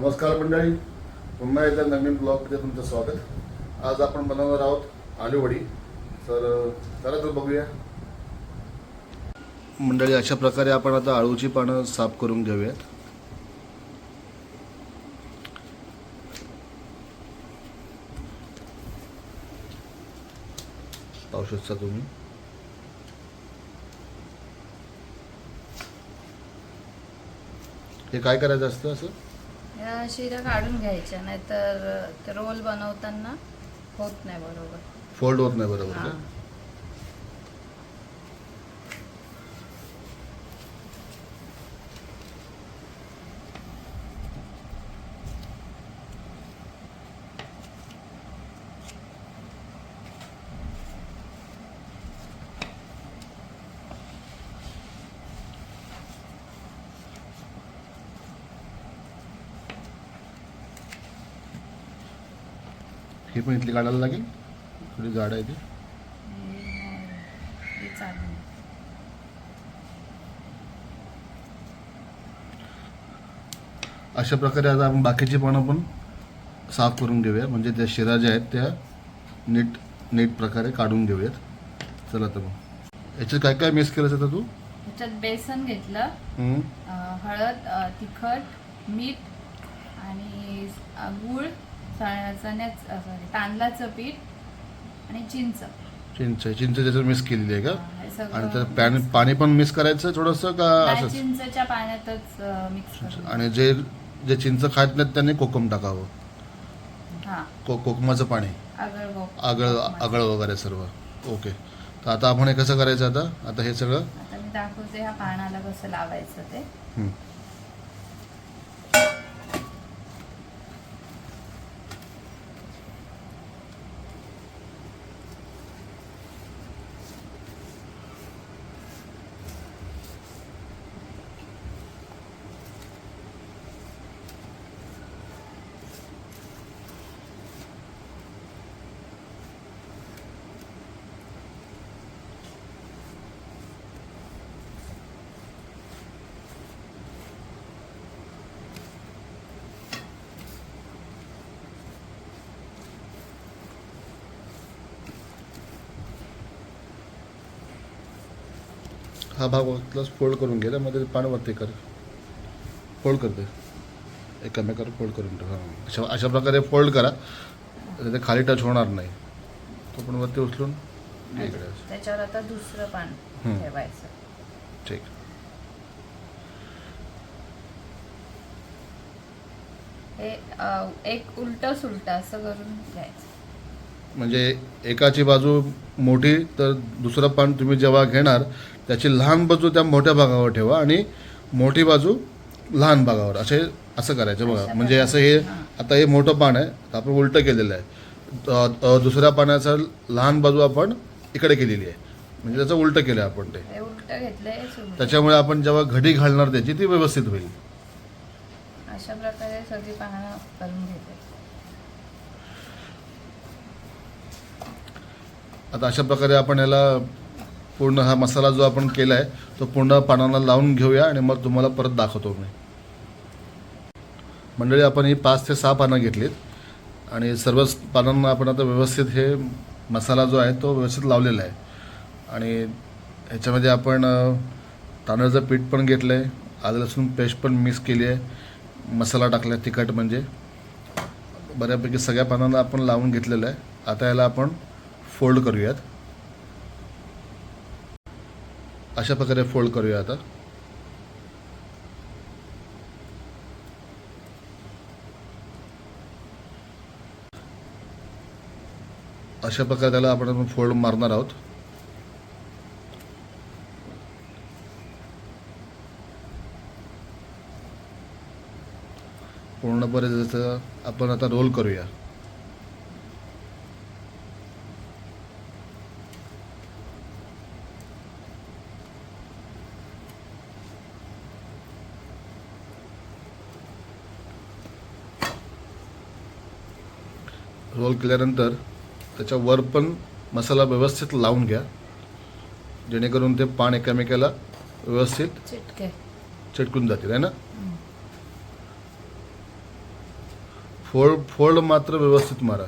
नमस्कार मंडळी. पुन्हा एकदा नवीन ब्लॉगमध्ये तुमचं स्वागत. आज आपण बनवणार आहोत आलूवडी तर चला तर बघूया. मंडळी अशा प्रकारे आपण आता आळूची पानं साफ करून घेऊयात. पाहू शकता तुम्ही. हे काय करायचं असतं असं? या शिरा काढून घ्यायच्या नाहीतर ते रोल बनवताना होत नाही बरोबर फोल्ड होत नाही बरोबर. का? हे पण इथली काढायला लागेल. थोडी जाड आहे ती. हे अशा प्रकारे आता आपण बाकीची पानं पण साफ करून घेऊया. म्हणजे त्या शिरा ज्या आहेत त्या नीट नीट प्रकारे काढून घेऊयात. चला तर मग. याच्यात काय काय मिक्स आता तू? ह्याच्यात बेसन घेतलं. हळद तिखट मीठ आणि गूळ चण्याच सॉरी तांदळाचं पीठ आणि चिंच. चिंच चिंच त्याच्यात मिक्स केलेली आहे का? आणि त्यात पॅन पाणी पण मिक्स करायचं थोडंसं का असंच? चिंचच्या पाण्यातच मिक्स आणि जे जे चिंच खात नाहीत त्यांनी कोकम टाकावं. हा. को कोकमाचं पाणी. आगळ आगळ वगैरे सर्व. ओके. तर आता आपण हे कसं करायचं आता? आता हे सगळं? दाखवते ह्या पानाला कसं लावायचं ते. हा भाग प्लस फोल्ड करून घे. मध्ये पानं वरती कर. फोल्ड करते एकमेकावर फोल्ड करून ठेव. अशा अशा प्रकारे फोल्ड करा. ते खाली टच होणार नाही. तो पण वरती उचलून इकडे. त्याच्यावर आता दुसरं पान. ठेवायचं. ठीक. हे एक उलट सुलट असं करून घ्यायचं. म्हणजे एकाची बाजू मोठी तर दुसरं पान तुम्ही जेव्हा घेणार त्याची लहान बाजू त्या मोठ्या भागावर ठेवा आणि मोठी बाजू लहान भागावर. असे असं करायचं बघा. म्हणजे असं हे. आता हे मोठं पान आहे आपण उलटं केलेलं आहे. दुसऱ्या पाण्याचं लहान बाजू आपण इकडे केलेली आहे. म्हणजे त्याचं उलटं केलं आपण ते. त्याच्यामुळे आपण जेव्हा घडी घालणार त्याची ती व्यवस्थित होईल. अशा प्रकारे सगळी पानं करून घेते आता अशा प्रकारे आपण याला पूर्ण हा मसाला जो आपण केला आहे तो पूर्ण पानांना लावून घेऊया आणि मग तुम्हाला परत दाखवतो मी. मंडळी आपण ही पाच ते सहा पानं घेतलीत आणि सर्वच पानांना आपण आता व्यवस्थित हे मसाला जो आहे तो व्यवस्थित लावलेला आहे. आणि ह्याच्यामध्ये आपण तांदळाचं पीठ पण घेतलं आहे आलं लसूण पेस्ट पण मिक्स केली आहे मसाला टाकला आहे तिखट म्हणजे. बऱ्यापैकी सगळ्या पानांना आपण लावून घेतलेलं आहे. आता याला आपण फोल्ड करूयात. अशा प्रकारे फोल्ड करूया आता. अशा प्रकारे त्याला आपण फोल्ड मारणार आहोत. पूर्णपणे जसं आपण आता रोल करूया. रोल केल्यानंतर त्याच्या वर पण मसाला व्यवस्थित लावून घ्या. जेणेकरून ते पान एकामेकाला व्यवस्थित चिटके. चिटकून जातील आहे ना? फोल्ड फोल्ड मात्र व्यवस्थित मारा.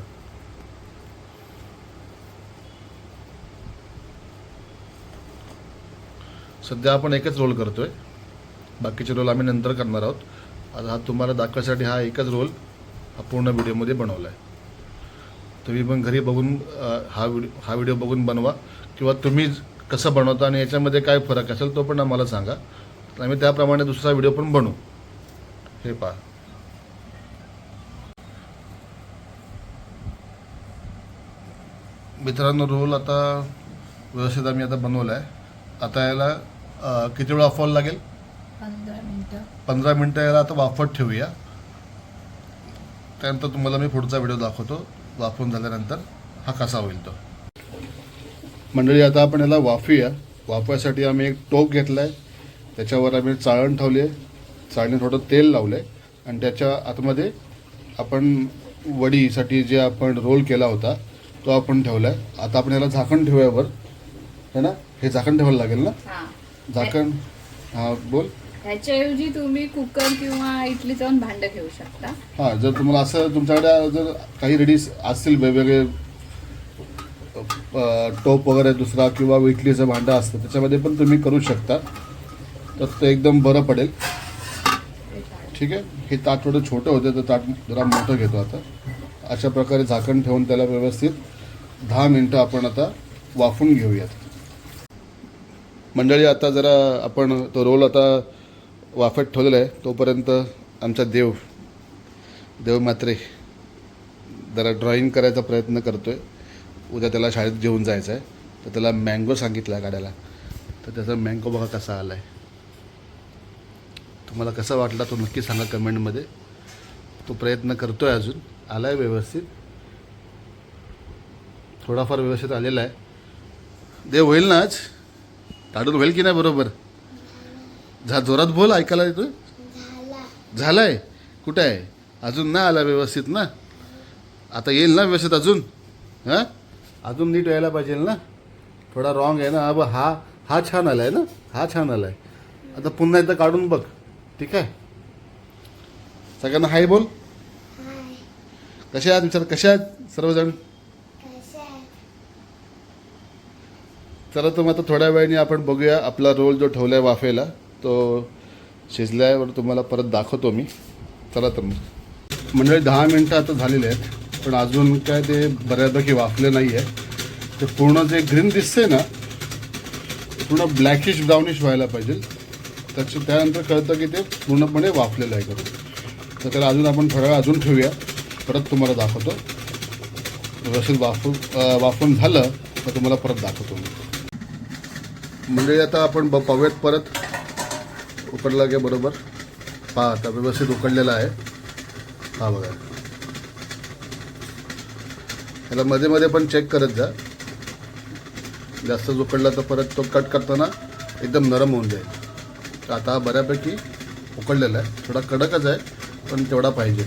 सध्या आपण एकच रोल करतोय. बाकीचे रोल आम्ही नंतर करणार आहोत. आता हा तुम्हाला दाखवायसाठी हा एकच रोल हा पूर्ण व्हिडिओमध्ये बनवला आहे तुम्ही पण घरी बघून हा व्हिडिओ हा व्हिडिओ बघून बनवा. किंवा तुम्ही कसं बनवता आणि याच्यामध्ये काय फरक असेल तो पण आम्हाला सांगा. तर आम्ही त्याप्रमाणे दुसरा व्हिडिओ पण बनवू. हे पहा. मित्रांनो रोल आता व्यवस्थित आम्ही आता बनवला आहे आता याला किती वेळ वाफवायला लागेल? पंधरा मिनटं. पंधरा मिनटं याला आता वाफत ठेवूया. त्यानंतर तुम्हाला मी पुढचा व्हिडिओ दाखवतो. वाफवून झाल्यानंतर हा कसा होईल तो? मंडळी आता आपण याला वाफूया. वाफवायसाठी आम्ही एक टोप घेतला आहे त्याच्यावर आम्ही चाळण ठेवली आहे चाळणी थोडं तेल लावलं आहे आणि त्याच्या आतमध्ये आपण वडीसाठी जे आपण रोल केला होता तो आपण ठेवला आहे आता आपण याला झाकण ठेवूया वर. है ना? हे झाकण ठेवायला लागेल ना? हा. झाकण. हां बोल. ह्याच्याऐवजी तुम्ही कुकर किंवा इडली जाऊन भांडं घेऊ शकता. हां जर तुम्हाला असं तुमच्याकडे जर काही रेडी असतील वेगवेगळे टोप वगैरे दुसरा किंवा इडलीचं भांडं असतं त्याच्यामध्ये पण तुम्ही करू शकता. तर ते एकदम बरं पडेल. ठीक आहे? हे ताट थोडं छोटं होतं तर ताट जरा मोठं घेतो आता. अशा प्रकारे झाकण ठेवून त्याला व्यवस्थित दहा मिनटं आपण आता वाफून घेऊयात. मंडळी आता जरा आपण तो रोल आता वाफत ठेवलेलं आहे. तोपर्यंत आमचा देव देव मात्रे जरा ड्रॉईंग करायचा प्रयत्न करतो आहे उद्या त्याला शाळेत घेऊन जायचं आहे तर त्याला मँगो सांगितला काढायला तर त्याचा मँगो बघा कसा आला आहे तुम्हाला कसा वाटला तो नक्की सांगा कमेंटमध्ये. तो प्रयत्न करतो आहे अजून. आला आहे व्यवस्थित. थोडाफार व्यवस्थित आलेला आहे. देव होईल ना आज? काढून होईल की नाही बरोबर? झा जोरात बोल ऐकायला येतो झालाय? कुठं आहे? अजून नाही आला व्यवस्थित ना? आता येईल ना व्यवस्थित अजून? हां? अजून नीट यायला पाहिजे ना? थोडा रॉंग आहे ना? अब हा हा छान आला आहे ना? हा छान आला आहे आता पुन्हा एकदा काढून बघ. ठीक आहे? सगळ्यांना हाय बोल. कसे आहात? विचार कसे आहेत सर्वजण? चला तर मग आता थोड्या वेळाने आपण बघूया आपला रोल जो ठेवला आहे वाफेला. तो शिजल्यावर तुम्हाला परत दाखवतो मी. चला तर मग. मंडळी दहा मिनटं आता झालेले आहेत पण अजून काय ते बऱ्यापैकी वाफले नाही आहे ते पूर्ण जे ग्रीन दिसते ना पूर्ण ब्लॅकिश ब्राउनिश व्हायला पाहिजे. त्याचे त्यानंतर कळतं की ते पूर्णपणे वाफलेलं आहे करून. तर त्याला अजून आपण थोडा वेळ अजून ठेवूया. परत तुम्हाला दाखवतो. व्यवस्थित वाफून वाफून झालं तर तुम्हाला परत दाखवतो मी. म्हणजे आता आपण ब पाहूयात परत. उकडला की बरोबर? पहा आता व्यवस्थित उकडलेला आहे. हा बघा. याला मध्ये मध्ये पण चेक करत जा. जास्तच उकडला तर परत तो कट करताना एकदम नरम होऊन जाईल. तर आता हा बऱ्यापैकी उकडलेला आहे. थोडा कडकच आहे पण तेवढा पाहिजे.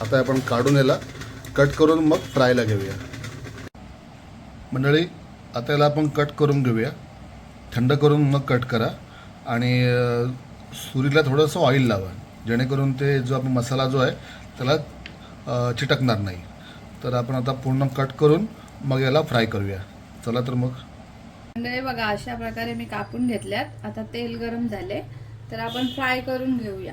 आता आपण काढून याला कट करून मग फ्रायला घेऊया. मंडळी आता याला आपण कट करून घेऊया. थंड करून मग कट करा. आणि सुरीला थोडंसं ऑइल लावा. जेणेकरून ते जो आपण मसाला जो आहे त्याला चिटकणार नाही. तर आपण आता पूर्ण कट करून मग याला फ्राय करूया. चला तर मग. म्हणजे मंडळी बघा अशा प्रकारे मी कापून घेतल्यात. आता तेल गरम झाले. तर आपण फ्राय करून घेऊया.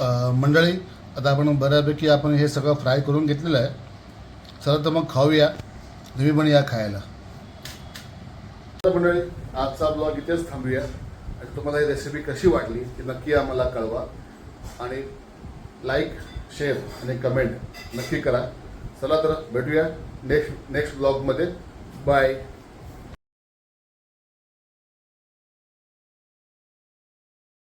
मंडळी आता आपण बऱ्यापैकी आपण हे सगळं फ्राय करून घेतलेलं आहे. चला तर मग खाऊया. तुम्ही पण या खायला. मंडळी आजचा ब्लॉग इथेच थांबूया. आणि तुम्हाला ही रेसिपी कशी वाटली ती नक्की आम्हाला कळवा. आणि लाईक शेअर आणि कमेंट नक्की करा. चला तर भेटूया नेक्स्ट नेक्स्ट ब्लॉगमध्ये बाय